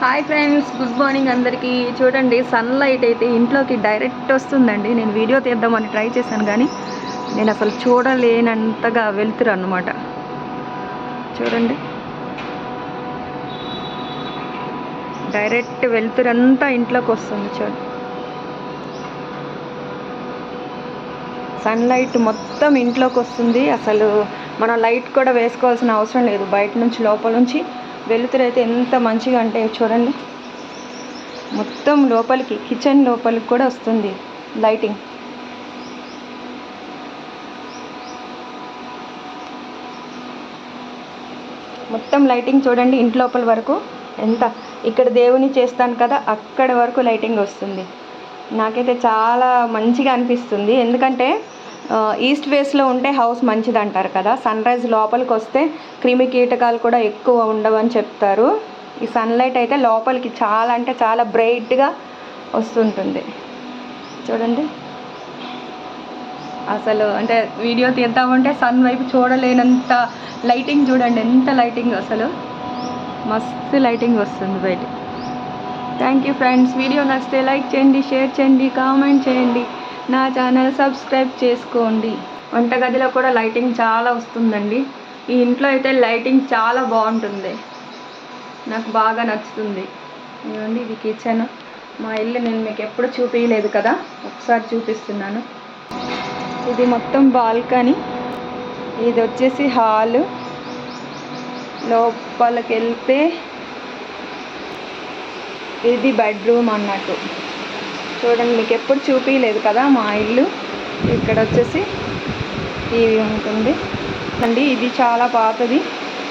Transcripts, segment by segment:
Hi friends good morning అందరికీ. చూడండి sunlight అయితే ఇంట్లోకి డైరెక్ట్ వస్తుందండి. నేను వీడియో తీద్దామని ట్రై చేశాను కానీ నేను అసలు చూడలేనంతగా వెళ్తురు అన్నమాట. చూడండి. డైరెక్ట్ వెళ్తురంతా ఇంట్లోకి వస్తుంది చూడండి. సన్లైట్ మొత్తం ఇంట్లోకి వస్తుంది. అసలు మనం లైట్ కూడా వేసుకోవాల్సిన అవసరం లేదు. బయట నుంచి లోపల నుంచి వెలుతురు అయితే ఎంత మంచిగా అంటే చూడండి. మొత్తం లోపలికి కిచెన్ లోపలికి కూడా వస్తుంది లైటింగ్. మొత్తం లైటింగ్ చూడండి ఇంటి లోపల వరకు ఎంత. ఇక్కడ దేవుని చేస్తాను కదా అక్కడ వరకు లైటింగ్ వస్తుంది. నాకైతే చాలా మంచిగా అనిపిస్తుంది. ఎందుకంటే ఈస్ట్ వేస్లో ఉంటే హౌస్ మంచిది అంటారు కదా. సన్ రైజ్ లోపలికి వస్తే క్రిమి కీటకాలు కూడా ఎక్కువ ఉండవని చెప్తారు. ఈ సన్లైట్ అయితే లోపలికి చాలా అంటే చాలా బ్రైట్గా వస్తుంటుంది. చూడండి. అసలు అంటే వీడియో తీద్దామంటే సన్ వైపు చూడలేనంత లైటింగ్ చూడండి. ఎంత లైటింగ్ అసలు. మస్తు లైటింగ్ వస్తుంది బయట థ్యాంక్ యూ ఫ్రెండ్స్. వీడియో నచ్చితే లైక్ చేయండి షేర్ చేయండి కామెంట్ చేయండి. నా ఛానల్ సబ్స్క్రైబ్ చేసుకోండి. వంటగదిలో కూడా లైటింగ్ చాలా వస్తుందండి. ఈ ఇంట్లో అయితే లైటింగ్ చాలా బాగుంటుంది. నాకు బాగా నచ్చుతుంది. ఇవ్వండి ఇది కిచెన్. మా ఇల్లు నేను మీకు ఎప్పుడు చూపించలేదు కదా? ఒకసారి చూపిస్తున్నాను. ఇది మొత్తం బాల్కనీ. ఇది వచ్చేసి హాలు. లోపలికి వెళ్తే ఇది బెడ్రూమ్ అన్నట్టు. చూడండి మీకు ఎప్పుడు చూపించలేదు కదా మా ఇల్లు. ఇక్కడ వచ్చేసి ఇది ఉంటుంది. అండి ఇది చాలా పాతది.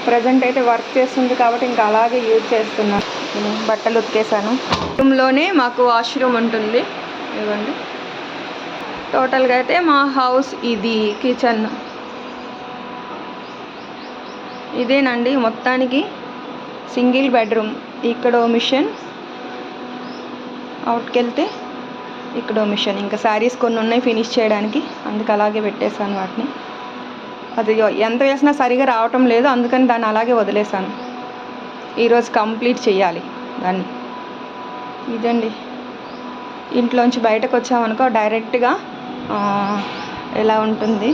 ప్రజెంట్ అయితే వర్క్ చేస్తుంది కాబట్టి ఇంకా అలాగే యూజ్ చేస్తున్నాను నేను బట్టలు ఉతికేసాను రూమ్లోనే మాకు వాష్రూమ్ ఉంటుంది. ఇవ్వండి టోటల్గా అయితే మా హౌస్ ఇది కిచెన్ ఇదేనండి మొత్తానికి సింగిల్ బెడ్రూమ్ ఇక్కడ మిషన్. అవుట్కెళ్తే ఇక్కడ మిషన్. ఇంకా శారీస్ కొన్ని ఉన్నాయి ఫినిష్ చేయడానికి. అందుకు అలాగే పెట్టేశాను వాటిని. అది ఎంత వేసినా సరిగా రావటం లేదు. అందుకని దాన్ని అలాగే వదిలేశాను. ఈరోజు కంప్లీట్ చేయాలి దాన్ని. ఇదండి. ఇంట్లోంచి బయటకు వచ్చామనుకో డైరెక్ట్గా ఎలా ఉంటుంది?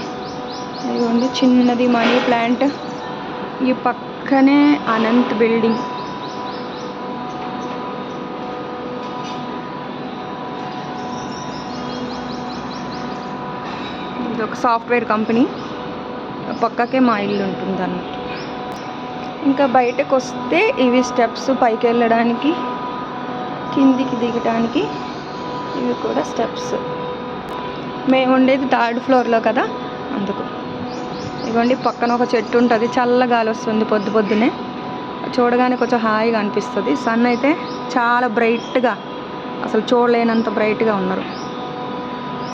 ఇదిగోండి చిన్నది మనీ ప్లాంట్. ఈ పక్కనే అనంత్ బిల్డింగ్. ఇది ఒక సాఫ్ట్వేర్ కంపెనీ. పక్కకే మా ఇల్లు ఉంటుంది అన్నమాట ఇంకా బయటకు వస్తే ఇవి స్టెప్స్ పైకి వెళ్ళడానికి కిందికి దిగడానికి ఇవి కూడా స్టెప్స్. మేము ఉండేది థర్డ్ ఫ్లోర్లో కదా అందుకు. ఇదిగోండి పక్కన ఒక చెట్టు ఉంటుంది చల్లగాలి వస్తుంది పొద్దు పొద్దునే. చూడగానే కొంచెం హాయిగా అనిపిస్తుంది. సన్ అయితే చాలా బ్రైట్గా అసలు చూడలేనంత బ్రైట్గా ఉన్నారు.